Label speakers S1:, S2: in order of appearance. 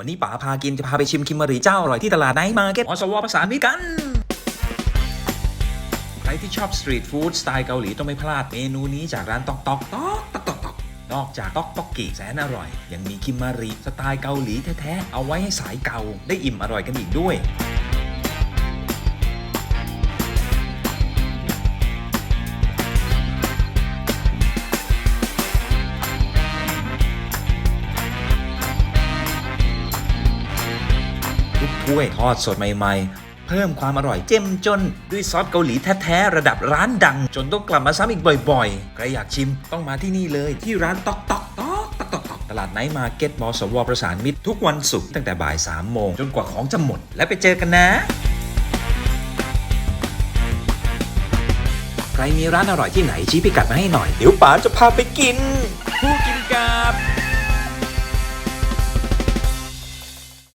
S1: วันนี้ป๋าพากินจะพาไปชิมคิมมารีเจ้าอร่อยที่ตลาดไนท์มาร์เก็ตอสวภาษานมิกัน ใครที่ชอบสตรีทฟู้ดสไตล์เกาหลีต้องไม่พลาดเมนูนี้จากร้านตอกตอกตอกตอกตอกตอกนอกจากตอกตอกกิแสนอร่อย ยังมีคิมมารีสไตล์เกาหลีแท้ๆเอาไว้ให้สายเกาได้อิ่มอร่อยกันอีกด้วย ทุกถ้วยทอดสดใหม่ๆ เพิ่มความอร่อยเจ้มจน ด้วยซอสเกาหลีแท้ๆ ระดับร้านดัง จนต้องกลับมาซ้ำอีกบ่อยๆ ใครอยากชิมต้องมาที่นี่เลยที่ร้านตอกตอกตอกตอกตอกตอกตลาดไนท์มาร์เก็ตมสวประสานมิตรทุกวันศุกร์ตั้งแต่บ่าย3โมงจนกว่าของจะหมด แล้วไปเจอกันนะ ใครมีร้านอร่อยที่ไหนชี้พิกัดมาให้หน่อย เดี๋ยวป๋าจะพาไปกิน ผู้กินกับ